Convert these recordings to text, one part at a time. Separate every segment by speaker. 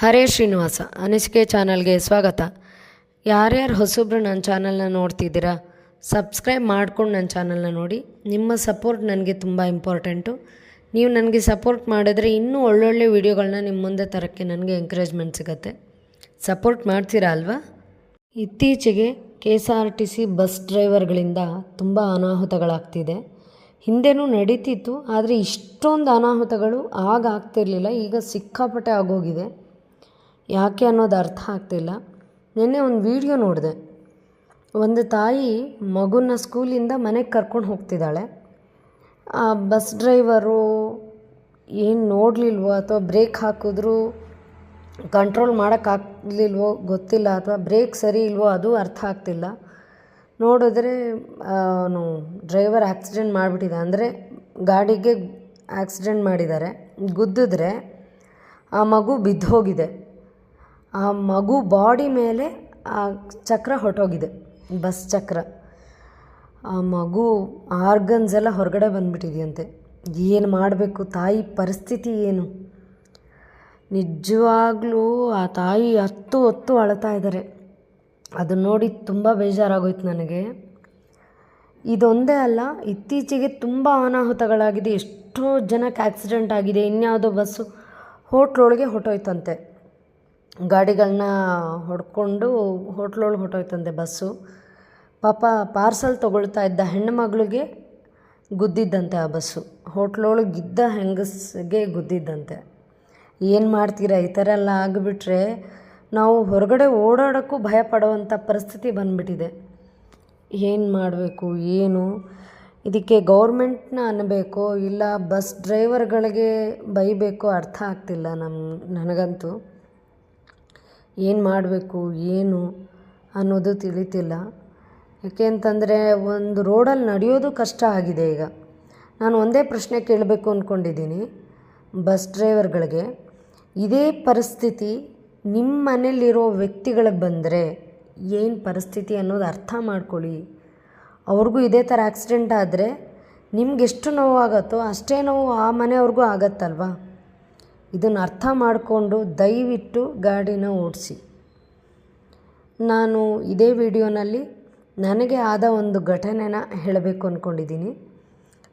Speaker 1: ಹರೇ ಶ್ರೀನಿವಾಸ, ಅನಿಸಿಕೆ ಚಾನಲ್ಗೆ ಸ್ವಾಗತ. ಯಾರ್ಯಾರು ಹೊಸಬ್ರು ನನ್ನ ಚಾನಲ್ನ ನೋಡ್ತಿದ್ದೀರಾ, ಸಬ್ಸ್ಕ್ರೈಬ್ ಮಾಡ್ಕೊಂಡು ನನ್ನ ಚಾನಲ್ನ ನೋಡಿ. ನಿಮ್ಮ ಸಪೋರ್ಟ್ ನನಗೆ ತುಂಬ ಇಂಪಾರ್ಟೆಂಟು. ನೀವು ನನಗೆ ಸಪೋರ್ಟ್ ಮಾಡಿದ್ರೆ ಇನ್ನೂ ಒಳ್ಳೊಳ್ಳೆ ವೀಡಿಯೋಗಳನ್ನ ನಿಮ್ಮ ಮುಂದೆ ತರೋಕ್ಕೆ ನನಗೆ ಎಂಕರೇಜ್ಮೆಂಟ್ ಸಿಗುತ್ತೆ. ಸಪೋರ್ಟ್ ಮಾಡ್ತೀರಾ ಅಲ್ವಾ? ಇತ್ತೀಚೆಗೆ K S R T C bus ಡ್ರೈವರ್ಗಳಿಂದ ತುಂಬ ಅನಾಹುತಗಳಾಗ್ತಿದೆ. ಹಿಂದೆನೂ ನಡೀತಿತ್ತು, ಆದರೆ ಇಷ್ಟೊಂದು ಅನಾಹುತಗಳು ಆಗ ಆಗ್ತಿರ್ಲಿಲ್ಲ ಈಗ ಸಿಕ್ಕಾಪಟ್ಟೆ ಆಗೋಗಿದೆ. ಯಾಕೆ ಅನ್ನೋದು ಅರ್ಥ ಆಗ್ತಿಲ್ಲ. ನಿನ್ನೆ ಒಂದು ವಿಡಿಯೋ ನೋಡಿದೆ. ಒಂದು ತಾಯಿ ಮಗುನ ಸ್ಕೂಲಿಂದ ಮನೆಗೆ ಕರ್ಕೊಂಡು ಹೋಗ್ತಿದ್ದಾಳೆ. ಆ ಬಸ್ ಡ್ರೈವರು ಏನು ನೋಡಲಿಲ್ವೋ ಅಥವಾ ಬ್ರೇಕ್ ಹಾಕಿದ್ರು, ಕಂಟ್ರೋಲ್ ಮಾಡೋಕ್ಕಾಗಲಿಲ್ವೋ ಗೊತ್ತಿಲ್ಲ ಅಥವಾ ಬ್ರೇಕ್ ಸರಿ ಇಲ್ವೋ ಅದು ಅರ್ಥ ಆಗ್ತಿಲ್ಲ. ನೋಡಿದ್ರೆ ಅವನು ಡ್ರೈವರ್ ಆಕ್ಸಿಡೆಂಟ್ ಮಾಡಿಬಿಟ್ಟಿದೆ ಅಂದರೆ ಗಾಡಿಗೆ ಆಕ್ಸಿಡೆಂಟ್ ಮಾಡಿದ್ದಾರೆ. ಗುದ್ದಿದ್ರೆ ಆ ಮಗು ಬಿದ್ದು ಹೋಗಿದೆ. ಆ ಮಗು ಬಾಡಿ ಮೇಲೆ ಆ ಚಕ್ರ ಹೊರಟೋಗಿದೆ, ಬಸ್ ಚಕ್ರ. ಆ ಮಗು ಆರ್ಗನ್ಸ್ ಎಲ್ಲ ಹೊರಗಡೆ ಬಂದುಬಿಟ್ಟಿದೆಯಂತೆ. ಏನು ಮಾಡಬೇಕು, ತಾಯಿ ಪರಿಸ್ಥಿತಿ ಏನು? ನಿಜವಾಗ್ಲೂ ಆ ತಾಯಿ ಹತ್ತು ಹೊತ್ತು ಅಳ್ತಾ ಇದ್ದಾರೆ ಅದನ್ನು ನೋಡಿ ತುಂಬ ಬೇಜಾರಾಗೋಯ್ತು ನನಗೆ. ಇದೊಂದೇ ಅಲ್ಲ, ಇತ್ತೀಚೆಗೆ ತುಂಬ ಅನಾಹುತಗಳಾಗಿದೆ. ಎಷ್ಟೋ ಜನಕ್ಕೆ ಆಕ್ಸಿಡೆಂಟ್ ಆಗಿದೆ, ಇನ್ಯಾವುದೋ ಬಸ್ಸು ಹೋಟ್ಲೊಳಗೆ ಹೊಟ್ಟೋಯ್ತಂತೆ ಗಾಡಿಗಳನ್ನ ಹೊಡ್ಕೊಂಡು ಹೋಟ್ಲೊಳಗೆ ಹೊಟ್ಟೋಯ್ತಂದೆ ಬಸ್ಸು. ಪಾಪ ಪಾರ್ಸಲ್ ತೊಗೊಳ್ತಾ ಇದ್ದ ಹೆಣ್ಣುಮಗಳಿಗೆ ಗುದ್ದಿದ್ದಂತೆ ಆ ಬಸ್ಸು. ಹೋಟ್ಲೊಳಗಿದ್ದ ಹೆಂಗಸಿಗೆ ಗುದ್ದಿದ್ದಂತೆ. ಏನು ಮಾಡ್ತೀರಾ? ಈ ಥರ ಎಲ್ಲ ಆಗಿಬಿಟ್ರೆ ನಾವು ಹೊರಗಡೆ ಓಡಾಡೋಕ್ಕೂ ಭಯ ಪಡುವಂಥ ಪರಿಸ್ಥಿತಿ ಬಂದ್ಬಿಟ್ಟಿದೆ. ಏನು ಮಾಡಬೇಕು? ಏನು? ಇದಕ್ಕೆ ಗೌರ್ಮೆಂಟ್ನ ಅನ್ನಬೇಕು? ಇಲ್ಲ ಬಸ್ ಡ್ರೈವರ್ಗಳಿಗೆ ಬೈಬೇಕೋ? ಅರ್ಥ ಆಗ್ತಿಲ್ಲ ನಮ್ಮ ನನಗಂತೂ. ಏನು ಮಾಡಬೇಕು, ಏನು ಅನ್ನೋದು ತಿಳಿತಿಲ್ಲ. ಯಾಕೆ ಅಂತಂದರೆ ಒಂದು ರೋಡಲ್ಲಿ ನಡೆಯೋದು ಕಷ್ಟ ಆಗಿದೆ ಈಗ. ನಾನು ಒಂದೇ ಪ್ರಶ್ನೆ ಕೇಳಬೇಕು ಅಂದ್ಕೊಂಡಿದ್ದೀನಿ ಬಸ್ ಡ್ರೈವರ್ಗಳಿಗೆ. ಇದೇ ಪರಿಸ್ಥಿತಿ ನಿಮ್ಮ ಮನೇಲಿರೋ ವ್ಯಕ್ತಿಗಳಿಗೆ ಬಂದರೆ ಏನು ಪರಿಸ್ಥಿತಿ ಅನ್ನೋದು ಅರ್ಥ ಮಾಡ್ಕೊಳ್ಳಿ. ಅವ್ರಿಗೂ ಇದೇ ಥರ ಆಕ್ಸಿಡೆಂಟ್ ಆದರೆ ನಿಮ್ಗೆಷ್ಟು ನೋವಾಗತ್ತೋ ಅಷ್ಟೇ ನೋವು ಆ ಮನೆಯವ್ರಿಗೂ ಆಗತ್ತಲ್ವಾ? ಇದನ್ನು ಅರ್ಥ ಮಾಡಿಕೊಂಡು ದಯವಿಟ್ಟು ಗಾಡಿನ ಓಡಿಸಿ. ನಾನು ಇದೇ ವಿಡಿಯೋನಲ್ಲಿ ನನಗೆ ಆದ ಒಂದು ಘಟನೆನ ಹೇಳಬೇಕು ಅಂದ್ಕೊಂಡಿದ್ದೀನಿ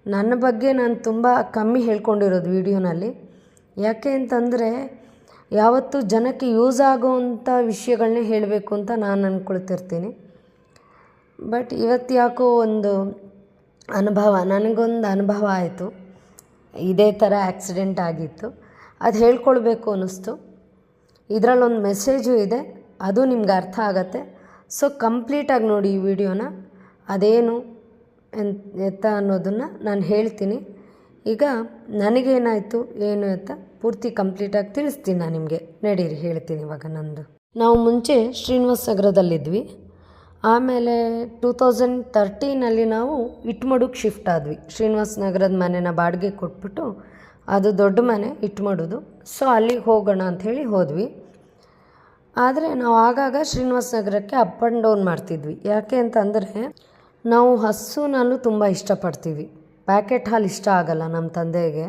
Speaker 1: ನನ್ನ ಬಗ್ಗೆ ನಾನು ತುಂಬ ಕಮ್ಮಿ ಹೇಳ್ಕೊಂಡಿರೋದು ವಿಡಿಯೋನಲ್ಲಿ. ಯಾಕೆ ಅಂತಂದರೆ ಯಾವತ್ತೂ ಜನಕ್ಕೆ ಯೂಸ್ ಆಗೋವಂಥ ವಿಷಯಗಳನ್ನೇ ಹೇಳಬೇಕು ಅಂತ ನಾನು ಅಂದ್ಕೊಳ್ತಿರ್ತೀನಿ ಬಟ್ ಇವತ್ತು ಯಾಕೋ ಒಂದು ಅನುಭವ, ನನಗೊಂದು ಅನುಭವ ಆಯಿತು. ಇದೇ ಥರ ಆ್ಯಕ್ಸಿಡೆಂಟ್ ಆಗಿತ್ತು. ಅದು ಹೇಳ್ಕೊಳ್ಬೇಕು ಅನ್ನಿಸ್ತು. ಇದರಲ್ಲೊಂದು ಮೆಸೇಜು ಇದೆ, ಅದು ನಿಮ್ಗೆ ಅರ್ಥ ಆಗತ್ತೆ. ಸೊ ಕಂಪ್ಲೀಟಾಗಿ ನೋಡಿ ಈ ವಿಡಿಯೋನ. ಅದೇನು ಎತ್ತ ಅನ್ನೋದನ್ನು ನಾನು ಹೇಳ್ತೀನಿ. ಈಗ ನನಗೇನಾಯಿತು, ಏನು ಅಂತ ಪೂರ್ತಿ ಕಂಪ್ಲೀಟಾಗಿ ತಿಳಿಸ್ತೀನಿ ನಾನು ನಿಮಗೆ. ನಡೀರಿ, ಹೇಳ್ತೀನಿ ಇವಾಗ ನಂದು. ನಾವು ಮುಂಚೆ ಶ್ರೀನಿವಾಸ ನಗರದಲ್ಲಿದ್ವಿ. ಆಮೇಲೆ ಟೂ ತೌಸಂಡ್ ತರ್ಟೀನಲ್ಲಿ ನಾವು ಇಟ್ಮಡುಗೆ ಶಿಫ್ಟ್ ಆದ್ವಿ. ಶ್ರೀನಿವಾಸ ನಗರದ ಮನೆನ ಬಾಡಿಗೆ ಕೊಟ್ಬಿಟ್ಟು ಅದು ದೊಡ್ಡ ಮನೆ ಇಟ್ಮಾಡೋದು ಸೊ ಅಲ್ಲಿಗೆ ಹೋಗೋಣ ಅಂಥೇಳಿ ಹೋದ್ವಿ. ಆದರೆ ನಾವು ಆಗಾಗ ಶ್ರೀನಿವಾಸ ನಗರಕ್ಕೆ ಅಪ್ ಆ್ಯಂಡ್ ಡೌನ್ ಮಾಡ್ತಿದ್ವಿ. ಯಾಕೆ ಅಂತಂದರೆ ನಾವು ಹಸುನಲ್ಲೂ ತುಂಬ ಇಷ್ಟಪಡ್ತೀವಿ. ಪ್ಯಾಕೆಟ್ ಹಾಲು ಇಷ್ಟ ಆಗಲ್ಲ ನಮ್ಮ ತಂದೆಗೆ.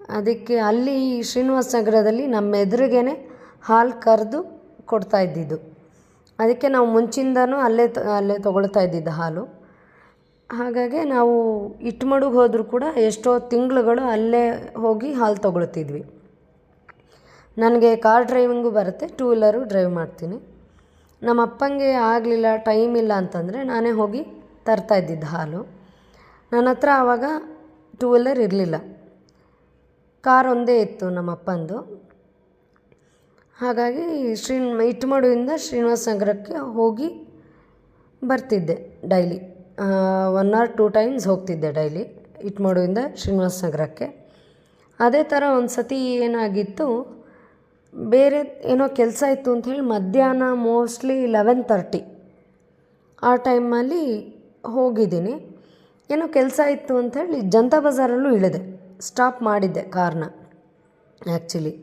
Speaker 1: ಅದಕ್ಕೆ ಅಲ್ಲಿ ಶ್ರೀನಿವಾಸ ನಗರದಲ್ಲಿ ನಮ್ಮ ಎದುರಿಗೇ ಹಾಲು ಕರೆದು ಕೊಡ್ತಾ ಇದ್ದಿದ್ದು. ಅದಕ್ಕೆ ನಾವು ಮುಂಚಿಂದನೂ ಅಲ್ಲೇ ಅಲ್ಲೇ ತೊಗೊಳ್ತಾ ಇದ್ದಿದ್ದು ಹಾಲು. ಹಾಗಾಗಿ ನಾವು ಇಟ್ಮಡುಗೆ ಹೋದರೂ ಕೂಡ ಎಷ್ಟೋ ತಿಂಗಳುಗಳು ಅಲ್ಲೇ ಹೋಗಿ ಹಾಲು ತೊಗೊಳ್ತಿದ್ವಿ. ನನಗೆ ಕಾರ್ ಡ್ರೈವಿಂಗು ಬರುತ್ತೆ, ಟೂ ವೀಲರು ಡ್ರೈವ್ ಮಾಡ್ತೀನಿ. ನಮ್ಮ ಅಪ್ಪಂಗೆ ಆಗಲಿಲ್ಲ, ಟೈಮ್ ಇಲ್ಲ ಅಂತಂದರೆ ನಾನೇ ಹೋಗಿ ತರ್ತಾ ಇದ್ದಿದ್ದು ಹಾಲು. ನನ್ನ ಹತ್ರ ಆವಾಗ ಟೂ ವೀಲರ್ ಇರಲಿಲ್ಲ. ಕಾರ್ ಒಂದೇ ಇತ್ತು ನಮ್ಮ ಅಪ್ಪಂದು. ಹಾಗಾಗಿ ಶ್ರೀ ಇಟ್ಮಡುವಿಂದ ಶ್ರೀನಿವಾಸ ನಗರಕ್ಕೆ ಹೋಗಿ ಬರ್ತಿದ್ದೆ daily. One or two times ಹೋಗ್ತಿದ್ದೆ ಡೈಲಿ ಇಟ್ಮಡುವಿಂದ ಶ್ರೀನಿವಾಸ ನಗರಕ್ಕೆ ಅದೇ ಥರ ಒಂದು ಸತಿ ಏನಾಗಿತ್ತು, ಬೇರೆ ಏನೋ ಕೆಲಸ ಇತ್ತು ಅಂಥೇಳಿ ಮಧ್ಯಾಹ್ನ ಮೋಸ್ಟ್ಲಿ ಲೆವೆನ್ ತರ್ಟಿ ಆ ಟೈಮಲ್ಲಿ ಹೋಗಿದ್ದೀನಿ. ಏನೋ ಕೆಲಸ ಇತ್ತು ಅಂಥೇಳಿ ಜನತಾ ಬಜಾರಲ್ಲೂ ಇಳಿದೆ. ಸ್ಟಾಪ್ ಮಾಡಿದ್ದೆ ಕಾರ್ನ ಆ್ಯಕ್ಚುಲಿ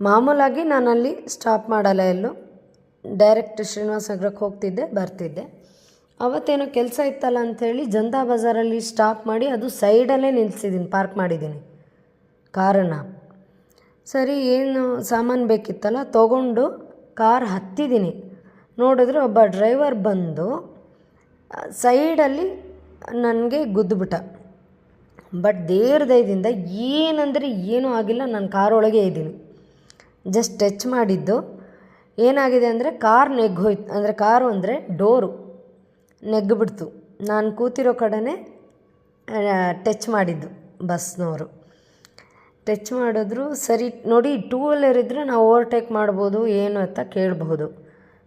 Speaker 1: ಮಾಮೂಲಾಗಿ ನಾನಲ್ಲಿ ಸ್ಟಾಪ್ ಮಾಡಲ್ಲ ಎಲ್ಲೂ. ಡೈರೆಕ್ಟ್ ಶ್ರೀನಿವಾಸ ನಗರಕ್ಕೆ ಹೋಗ್ತಿದ್ದೆ, ಬರ್ತಿದ್ದೆ. ಅವತ್ತೇನೋ ಕೆಲಸ ಇತ್ತಲ್ಲ ಅಂಥೇಳಿ ಜನತಾ ಬಜಾರಲ್ಲಿ ಸ್ಟಾಪ್ ಮಾಡಿ ಅದು ಸೈಡಲ್ಲೇ ನಿಲ್ಲಿಸಿದ್ದೀನಿ ಪಾರ್ಕ್ ಮಾಡಿದ್ದೀನಿ ಕಾರನ್ನು ಸರಿ ಏನು ಸಾಮಾನು ಬೇಕಿತ್ತಲ್ಲ ತೊಗೊಂಡು ಕಾರ್ ಹತ್ತಿದ್ದೀನಿ ನೋಡಿದ್ರೆ ಒಬ್ಬ ಡ್ರೈವರ್ ಬಂದು ಸೈಡಲ್ಲಿ ನನಗೆ ಗುದ್ದುಬಿಟ್ಟ. ಬಟ್ ದೇವ್ರ ದಯದಿಂದ ಏನಂದರೆ ಏನೂ ಆಗಿಲ್ಲ, ನಾನು ಕಾರೊಳಗೆ ಇದ್ದೀನಿ. ಜಸ್ಟ್ ಟಚ್ ಮಾಡಿದ್ದು. ಏನಾಗಿದೆ ಅಂದರೆ ಕಾರ್ ನೆಗ್ಗೋಯ್ತು ಅಂದರೆ ಕಾರು ಅಂದರೆ ಡೋರು ನೆಗ್ಗಿಬಿಡ್ತು ನಾನು ಕೂತಿರೋ ಕಡೆನೇ ಟಚ್ ಮಾಡಿದ್ದು ಬಸ್ನವರು. ಟಚ್ ಮಾಡಿದ್ರು, ಸರಿ, ನೋಡಿ ಟೂ ವೀಲರ್ ಇದ್ದರೆ ನಾವು ಓವರ್ಟೇಕ್ ಮಾಡ್ಬೋದು, ಏನು ಅಂತ ಕೇಳಬಹುದು.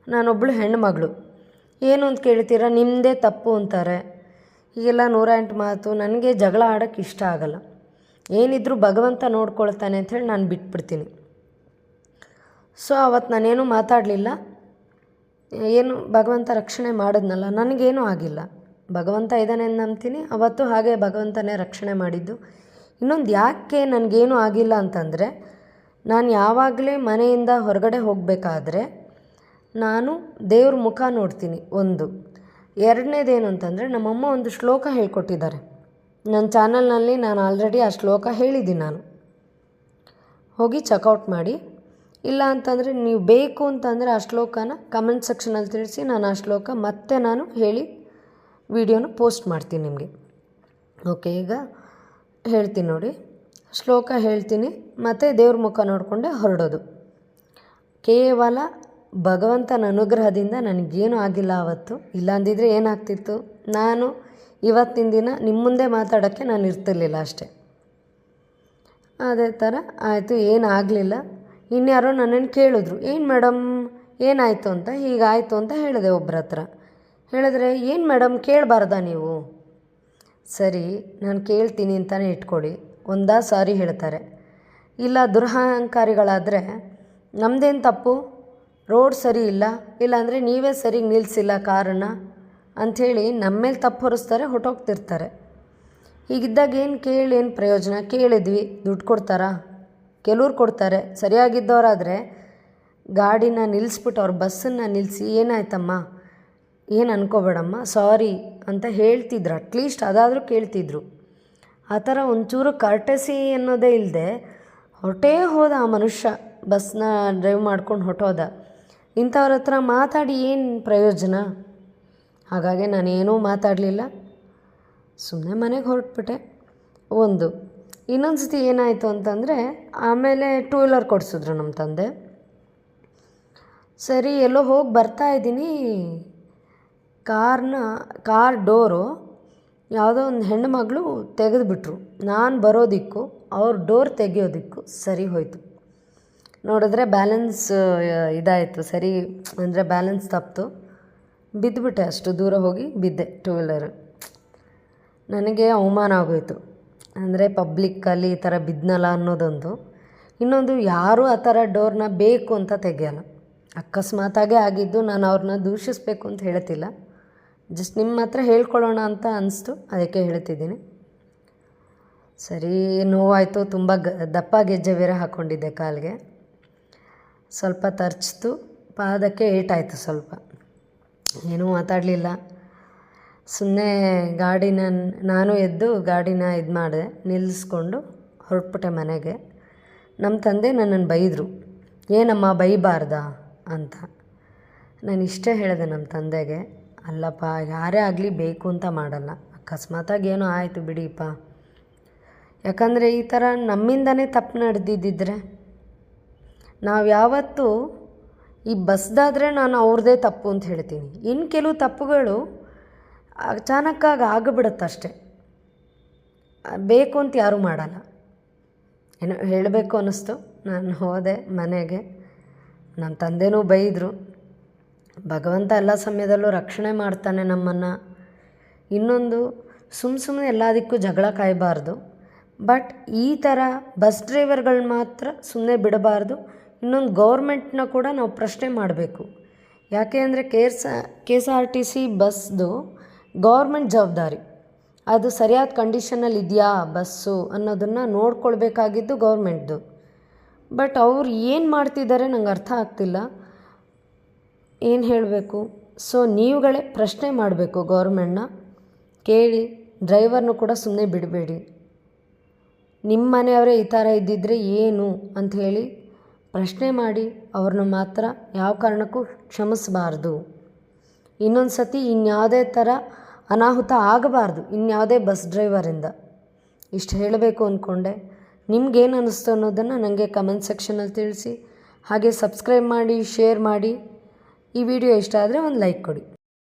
Speaker 1: ನಾನೊಬ್ಬಳು ಹೆಣ್ಮಗಳು. ಏನು ಅಂತ ಕೇಳ್ತೀರಾ? ನಿಮ್ಮದೇ ತಪ್ಪು ಅಂತಾರೆ. ಈಗೆಲ್ಲ ನೂರ ಎಂಟು ಮಾತು, ನನಗೆ ಜಗಳ ಆಡೋಕ್ಕೆ ಇಷ್ಟ ಆಗಲ್ಲ. ಏನಿದ್ರೂ ಭಗವಂತ ನೋಡ್ಕೊಳ್ತಾನೆ ಅಂಥೇಳಿ ನಾನು ಬಿಟ್ಬಿಡ್ತೀನಿ. ಸೊ ಅವತ್ತು ನಾನೇನು ಮಾತಾಡಲಿಲ್ಲ. ಏನು ಭಗವಂತ ರಕ್ಷಣೆ ಮಾಡಿದ್ನಲ್ಲ, ನನಗೇನು ಆಗಿಲ್ಲ. ಭಗವಂತ ಇದ್ದಾನೆ ನಂಬ್ತೀನಿ. ಅವತ್ತು ಹಾಗೆ ಭಗವಂತನೇ ರಕ್ಷಣೆ ಮಾಡಿದ್ದು. ಇನ್ನೊಂದು ಯಾಕೆ ನನಗೇನೂ ಆಗಿಲ್ಲ ಅಂತಂದರೆ, ನಾನು ಯಾವಾಗಲೇ ಮನೆಯಿಂದ ಹೊರಗಡೆ ಹೋಗಬೇಕಾದ್ರೆ ನಾನು ದೇವ್ರ ಮುಖ ನೋಡ್ತೀನಿ ಒಂದು. ಎರಡನೇದೇನು ಅಂತಂದರೆ, ನಮ್ಮಮ್ಮ ಒಂದು ಶ್ಲೋಕ ಹೇಳ್ಕೊಟ್ಟಿದ್ದಾರೆ. ನನ್ನ ಚಾನಲ್ನಲ್ಲಿ ನಾನು ಆಲ್ರೆಡಿ ಆ ಶ್ಲೋಕ ಹೇಳಿದ್ದೀನಿ ನಾನು. ಹೋಗಿ ಚೆಕ್ಔಟ್ ಮಾಡಿ. ಇಲ್ಲ ಅಂತಂದರೆ ನೀವು ಬೇಕು ಅಂತಂದರೆ ಆ ಶ್ಲೋಕನ ಕಮೆಂಟ್ ಸೆಕ್ಷನಲ್ಲಿ ತಿಳಿಸಿ, ನಾನು ಆ ಶ್ಲೋಕ ಮತ್ತೆ ನಾನು ಹೇಳಿ ವಿಡಿಯೋನ ಪೋಸ್ಟ್ ಮಾಡ್ತೀನಿ ನಿಮಗೆ. ಓಕೆ ಈಗ ಹೇಳ್ತೀನಿ ನೋಡಿ. ಶ್ಲೋಕ ಹೇಳ್ತೀನಿ, ಮತ್ತು ದೇವ್ರ ಮುಖ ನೋಡಿಕೊಂಡೆ ಹೊರಡೋದು. ಕೇವಲ ಭಗವಂತನ ಅನುಗ್ರಹದಿಂದ ನನಗೇನು ಆಗಿಲ್ಲ ಆವತ್ತು. ಇಲ್ಲಾಂದಿದ್ರೆ ಏನಾಗ್ತಿತ್ತು? ನಾನು ಇವತ್ತಿನ ದಿನ ನಿಮ್ಮ ಮುಂದೆ ಮಾತಾಡೋಕ್ಕೆ ನಾನು ಇರ್ತಿರ್ಲಿಲ್ಲ ಅಷ್ಟೇ. ಅದೇ ಥರ ಆಯಿತು, ಏನಾಗಲಿಲ್ಲ. ಇನ್ಯಾರೋ ನನ್ನನ್ನು ಕೇಳಿದ್ರು, ಏನು ಮೇಡಮ್ ಏನಾಯಿತು ಅಂತ? ಹೀಗಾಯಿತು ಅಂತ ಹೇಳಿದೆ ಒಬ್ಬರ ಹತ್ರ. ಹೇಳಿದ್ರೆ ಏನು ಮೇಡಮ್ ಕೇಳಬಾರ್ದಾ ನೀವು? ಸರಿ, ನಾನು ಕೇಳ್ತೀನಿ ಅಂತಲೇ ಇಟ್ಕೊಳ್ಳಿ ಒಂದಾ ಸಾರಿ ಹೇಳ್ತಾರೆ. ಇಲ್ಲ, ದುರಹಂಕಾರಿಗಳಾದರೆ ನಮ್ಮದೇನು ತಪ್ಪು? ರೋಡ್ ಸರಿ ಇಲ್ಲ, ಇಲ್ಲಾಂದರೆ ನೀವೇ ಸರಿಗೆ ನಿಲ್ಲಿಸಿಲ್ಲ ಕಾರನ್ನು? ಅಂಥೇಳಿ ನಮ್ಮ ಮೇಲೆ ತಪ್ಪು ಹೊರಿಸ್ತಾರೆ ಹೊಟ್ಟೋಗ್ತಿರ್ತಾರೆ ಹೀಗಿದ್ದಾಗ ಏನು ಕೇಳಿ, ಏನು ಪ್ರಯೋಜನ? ಕೇಳಿದ್ವಿ, ದುಡ್ಡು ಕೊಡ್ತಾರಾ? ಕೆಲವ್ರು ಕೊಡ್ತಾರೆ. ಸರಿಯಾಗಿದ್ದವರಾದರೆ ಗಾಡಿನ ನಿಲ್ಲಿಸ್ಬಿಟ್ಟು ಅವ್ರ ಬಸ್ಸನ್ನು ನಿಲ್ಲಿಸಿ ಏನಾಯ್ತಮ್ಮ? ಏನು ಅನ್ಕೋಬೇಡಮ್ಮ? ಸಾರಿ ಅಂತ ಹೇಳ್ತಿದ್ರು. ಅಟ್ಲೀಸ್ಟ್ ಅದಾದರೂ ಕೇಳ್ತಿದ್ರು. ಆ ಥರ ಒಂಚೂರು ಕರ್ಟಸಿ ಅನ್ನೋದೇ ಇಲ್ಲದೆ ಹೊರಟೇ ಹೋದ ಆ ಮನುಷ್ಯ ಬಸ್ನ ಡ್ರೈವ್ ಮಾಡ್ಕೊಂಡು ಹೊಟ್ಟೋದ ಇಂಥವ್ರ ಹತ್ರ ಮಾತಾಡಿ ಏನು ಪ್ರಯೋಜನ? ಹಾಗಾಗಿ ನಾನೇನೂ ಮಾತಾಡಲಿಲ್ಲ. ಸುಮ್ಮನೆ ಮನೆಗೆ ಹೊರಟ್ಬಿಟ್ಟೆ. ಒಂದು ಇನ್ನೊಂದು ಸತಿ ಏನಾಯಿತು ಅಂತಂದರೆ, ಆಮೇಲೆ ಟೂ ವೀಲರ್ ಕೊಡಿಸಿದ್ರು ನಮ್ಮ ತಂದೆ. ಸರಿ, ಎಲ್ಲೋ ಹೋಗಿ ಬರ್ತಾ ಇದ್ದೀನಿ. ಕಾರ್ನ, ಕಾರ್ ಡೋರು, ಯಾವುದೋ ಒಂದು ಹೆಣ್ಣು ಮಗಳು ತೆಗೆದುಬಿಟ್ರು. ನಾನು ಬರೋದಿಕ್ಕು, ಅವ್ರ ಡೋರ್ ತೆಗೆಯೋದಿಕ್ಕು ಸರಿ ಹೋಯಿತು. ನೋಡಿದ್ರೆ ಬ್ಯಾಲೆನ್ಸ್ ಇದಾಯಿತು. ಸರಿ ಅಂದರೆ ಬ್ಯಾಲೆನ್ಸ್ ತಪ್ಪಿತು ಬಿದ್ದುಬಿಟ್ಟೆ ಅಷ್ಟು ದೂರ ಹೋಗಿ, ಬಿದ್ದೆ ಟೂ ವೀಲರ್ ನನಗೆ ಅವಮಾನ ಆಗೋಯಿತು. ಅಂದರೆ ಪಬ್ಲಿಕ್ಕಲ್ಲಿ ಈ ಥರ ಬಿದ್ನಲ್ಲ ಅನ್ನೋದೊಂದು. ಇನ್ನೊಂದು ಯಾರೂ ಆ ಥರ ಡೋರ್ನ ಬೇಕು ಅಂತ ತೆಗೆಯಲ್ಲ. ಅಕಸ್ಮಾತಾಗೇ ಆಗಿದ್ದು ನಾನು ಅವ್ರನ್ನ ದೂಷಿಸಬೇಕು ಅಂತ ಹೇಳ್ತಿಲ್ಲ. ಜಸ್ಟ್ ನಿಮ್ಮ ಹತ್ರ ಹೇಳ್ಕೊಳ್ಳೋಣ ಅಂತ ಅನಿಸ್ತು, ಅದಕ್ಕೆ ಹೇಳ್ತಿದ್ದೀನಿ. ಸರಿ, ನೋವಾಯಿತು, ತುಂಬ ಗ, ದಪ್ಪ ಗೆಜ್ಜೆ ಬೇರೆ ಹಾಕ್ಕೊಂಡಿದ್ದೆ ಕಾಲಿಗೆ. ಸ್ವಲ್ಪ ತರ್ಚಿತು, ಪಾದಕ್ಕೆ ಏಟಾಯಿತು ಸ್ವಲ್ಪ. ಏನೂ ಮಾತಾಡಲಿಲ್ಲ. ಸುಮ್ಮನೆ ಗಾಡಿನ ನಾನು ಎದ್ದು ಗಾಡಿನ ಇದು ಮಾಡಿದೆ ನಿಲ್ಲಿಸ್ಕೊಂಡು ಹೊರಟ್ಬಿಟ್ಟೆ ಮನೆಗೆ. ನಮ್ಮ ತಂದೆ ನನ್ನನ್ನು ಬೈದರು, ಏನಮ್ಮ ಬೈಬಾರ್ದಾ? ಅಂತ. ನಾನು ಇಷ್ಟೇ ಹೇಳಿದೆ ನಮ್ಮ ತಂದೆಗೆ, ಅಲ್ಲಪ್ಪ, ಯಾರೇ ಆಗಲಿ ಬೇಕು ಅಂತ ಮಾಡಲ್ಲ, ಅಕಸ್ಮಾತಾಗಿ ಏನೋ ಆಯಿತು ಬಿಡಿಪ್ಪ. ಯಾಕಂದರೆ ಈ ಥರ ನಮ್ಮಿಂದನೇ ತಪ್ಪು ನಡೆದಿದ್ದಿದ್ರೆ. ನಾವು ಯಾವತ್ತೂ ಈ ಬಸ್ದಾದರೆ ನಾನು ಅವ್ರದ್ದೇ ತಪ್ಪು ಅಂತ ಹೇಳ್ತೀನಿ. ಇನ್ನು ಕೆಲವು ತಪ್ಪುಗಳು ಅಚಾನಕ್ಕಾಗಿ ಆಗಿಬಿಡುತ್ತಷ್ಟೆ ಬೇಕು ಅಂತ ಯಾರೂ ಮಾಡಲ್ಲ. ಏನೋ ಹೇಳಬೇಕು ಅನ್ನಿಸ್ತು. ನಾನು ಹೋದೆ ಮನೆಗೆ. ನನ್ನ ತಂದೆನೂ ಬೈದರು. ಭಗವಂತ ಎಲ್ಲ ಸಮಯದಲ್ಲೂ ರಕ್ಷಣೆ ಮಾಡ್ತಾನೆ ನಮ್ಮನ್ನು. ಇನ್ನೊಂದು ಸುಮ್ಮ ಸುಮ್ಮನೆ ಎಲ್ಲದಕ್ಕೂ ಜಗಳ ಕಾಯಬಾರ್ದು. ಬಟ್ ಈ ಥರ ಬಸ್ ಡ್ರೈವರ್ಗಳು ಮಾತ್ರ ಸುಮ್ಮನೆ ಬಿಡಬಾರ್ದು. ಇನ್ನೊಂದು ಗೌರ್ಮೆಂಟ್ನ ಕೂಡ ನಾವು ಪ್ರಶ್ನೆ ಮಾಡಬೇಕು. ಯಾಕೆ ಅಂದರೆ K S K S R T C ಬಸ್ದು government ಜವಾಬ್ದಾರಿ. ಅದು ಸರಿಯಾದ ಕಂಡೀಷನಲ್ಲಿ ಇದೆಯಾ ಬಸ್ಸು ಅನ್ನೋದನ್ನು ನೋಡ್ಕೊಳ್ಬೇಕಾಗಿದ್ದು ಗೌರ್ಮೆಂಟ್ದು. ಬಟ್ ಅವ್ರು ಏನು ಮಾಡ್ತಿದ್ದಾರೆ ನಂಗೆ ಅರ್ಥ ಆಗ್ತಿಲ್ಲ. ಏನು ಹೇಳಬೇಕು? ಸೊ ನೀವುಗಳೇ ಪ್ರಶ್ನೆ ಮಾಡಬೇಕು ಗೌರ್ಮೆಂಟ್ನ. ಕೇಳಿ, ಡ್ರೈವರ್ನು ಕೂಡ ಸುಮ್ಮನೆ ಬಿಡಬೇಡಿ. ನಿಮ್ಮ ಮನೆಯವರೇ ಈ ಥರ ಇದ್ದಿದ್ದರೆ ಏನು ಅಂತ ಹೇಳಿ ಪ್ರಶ್ನೆ ಮಾಡಿ ಅವ್ರನ್ನ ಮಾತ್ರ ಯಾವ ಕಾರಣಕ್ಕೂ ಕ್ಷಮಿಸಬಾರ್ದು. ಇನ್ನೊಂದು ಸತಿ ಇನ್ಯಾವುದೇ ಥರ ಅನಾಹುತ ಆಗಬಾರ್ದು, ಇನ್ಯಾವುದೇ ಬಸ್ ಡ್ರೈವರಿಂದ ಇಷ್ಟು ಹೇಳಬೇಕು ಅಂದ್ಕೊಂಡೆ ನಿಮ್ಗೇನು ಅನ್ನಿಸ್ತು ಅನ್ನೋದನ್ನು ನನಗೆ ಕಮೆಂಟ್ ಸೆಕ್ಷನಲ್ಲಿ ತಿಳಿಸಿ. ಹಾಗೆ ಸಬ್ಸ್ಕ್ರೈಬ್ ಮಾಡಿ ಶೇರ್ ಮಾಡಿ. ಈ ವಿಡಿಯೋ ಇಷ್ಟ ಆದರೆ ಒಂದು ಲೈಕ್ ಕೊಡಿ.